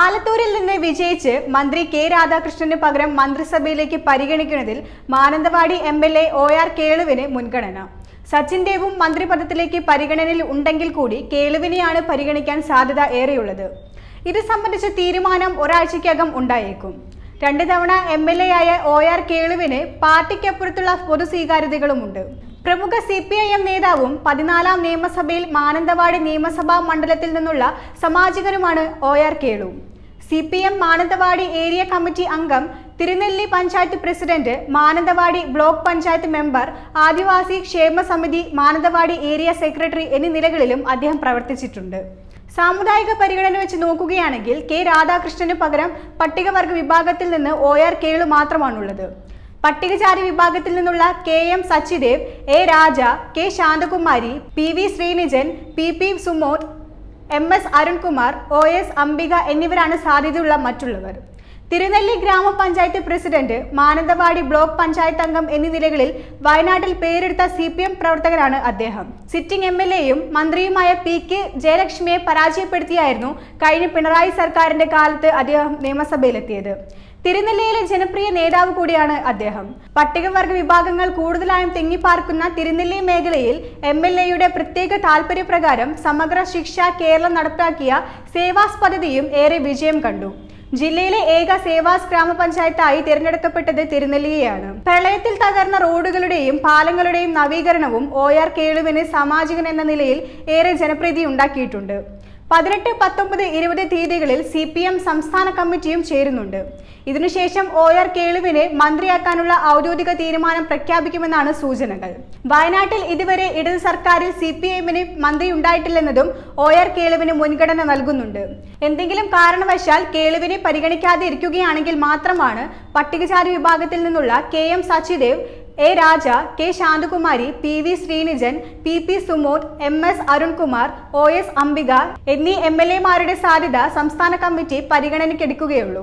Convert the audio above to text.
ആലത്തൂരിൽ നിന്ന് വിജയിച്ച് മന്ത്രി കെ രാധാകൃഷ്ണന് പകരം മന്ത്രിസഭയിലേക്ക് പരിഗണിക്കുന്നതിൽ Mananthavady M L A O R കേളുവിന് മുൻഗണന. സച്ചിൻ ദേവും മന്ത്രിപദത്തിലേക്ക് പരിഗണനയിൽ ഉണ്ടെങ്കിൽ കൂടി കേളുവിനെയാണ് പരിഗണിക്കാൻ സാധ്യത ഏറെയുള്ളത്. ഇത് സംബന്ധിച്ച തീരുമാനം ഒരാഴ്ചയ്ക്കകം ഉണ്ടായേക്കും. രണ്ട് തവണ എം എൽ എ ആയ ഒ ആർ കേളുവിന് പാർട്ടിക്കപ്പുറത്തുള്ള പൊതു സ്വീകാര്യതകളുമുണ്ട് പ്രമുഖ സി പി ഐ എം നേതാവും പതിനാലാം നിയമസഭയിൽ മാനന്തവാടി നിയമസഭാ മണ്ഡലത്തിൽ നിന്നുള്ള സമാജകനുമാണ് O R Kelu. C P M Mananthavady area committee അംഗം Thirunelli panchayat president Mananthavady block panchayat member ആദിവാസി ക്ഷേമ സമിതി മാനന്തവാടി ഏരിയ സെക്രട്ടറി എന്നീ നിലകളിലും അദ്ദേഹം പ്രവർത്തിച്ചിട്ടുണ്ട്. സാമുദായിക പരിഗണന വെച്ച് നോക്കുകയാണെങ്കിൽ കെ രാധാകൃഷ്ണന് പകരം പട്ടികവർഗ വിഭാഗത്തിൽ നിന്ന് ഒ ആർ കേളു മാത്രമാണുള്ളത്. പട്ടികജാതി വിഭാഗത്തിൽ നിന്നുള്ള K M Sachindev A Raja K Santhakumari P V Sreenijan P P Sumod M S Arunkumar O S Ambika എന്നിവരാണ് സാധ്യതയുള്ള മറ്റുള്ളവർ. തിരുനെല്ലി ഗ്രാമപഞ്ചായത്ത് പ്രസിഡന്റ് മാനന്തവാടി ബ്ലോക്ക് പഞ്ചായത്ത് അംഗം എന്നീ നിലകളിൽ വയനാട്ടിൽ പേരെടുത്ത സി പി എം പ്രവർത്തകരാണ് അദ്ദേഹം. സിറ്റിംഗ് എം എൽ എയും മന്ത്രിയുമായ പി കെ ജയലക്ഷ്മിയെ പരാജയപ്പെടുത്തിയായിരുന്നു കഴിഞ്ഞ പിണറായി സർക്കാരിന്റെ കാലത്ത് അദ്ദേഹം നിയമസഭയിലെത്തിയത്. തിരുനെല്ലിയിലെ ജനപ്രിയ നേതാവ് കൂടിയാണ് അദ്ദേഹം. പട്ടികവർഗ വിഭാഗങ്ങൾ കൂടുതലായും തിങ്ങിപ്പാർക്കുന്ന തിരുനെല്ലി മേഖലയിൽ എം എൽ എയുടെ പ്രത്യേക താൽപര്യപ്രകാരം സമഗ്ര ശിക്ഷ കേരളം നടപ്പാക്കിയ സേവാസ് പദ്ധതിയും ഏറെ വിജയം കണ്ടു. ജില്ലയിലെ ഏക സേവാസ് ഗ്രാമപഞ്ചായത്തായി തിരഞ്ഞെടുക്കപ്പെട്ടത് തിരുനെല്ലിയെയാണ്. പ്രളയത്തിൽ തകർന്ന റോഡുകളുടെയും പാലങ്ങളുടെയും നവീകരണവും ഒ ആർ കേളുവിന് സാമാജികൻ എന്ന നിലയിൽ ഏറെ ജനപ്രീതി ഉണ്ടാക്കിയിട്ടുണ്ട്. പതിനെട്ട് പത്തൊമ്പത് ഇരുപത് തീയതികളിൽ സി പി എം സംസ്ഥാന കമ്മിറ്റിയും ചേരുന്നുണ്ട്. ഇതിനുശേഷം ഒ ആർ കേളുവിനെ മന്ത്രിയാക്കാനുള്ള ഔദ്യോഗിക തീരുമാനം പ്രഖ്യാപിക്കുമെന്നാണ് സൂചനകൾ. വയനാട്ടിൽ ഇതുവരെ ഇടത് സർക്കാരിൽ സി പി എമ്മിന് മന്ത്രി ഉണ്ടായിട്ടില്ലെന്നതും ഒ ആർ കേളുവിന് മുൻഗണന നൽകുന്നുണ്ട്. എന്തെങ്കിലും കാരണവശാൽ കേളുവിനെ പരിഗണിക്കാതെ ഇരിക്കുകയാണെങ്കിൽ മാത്രമാണ് പട്ടികജാതി വിഭാഗത്തിൽ നിന്നുള്ള K M Sachindev A Raja K Santhakumari P V Sreenijan P P Sumod M S Arunkumar O S Ambika എന്നീ എം എൽ എമാരുടെ സാധ്യത സംസ്ഥാന കമ്മിറ്റി പരിഗണനയ്ക്കെടുക്കുകയുള്ളൂ.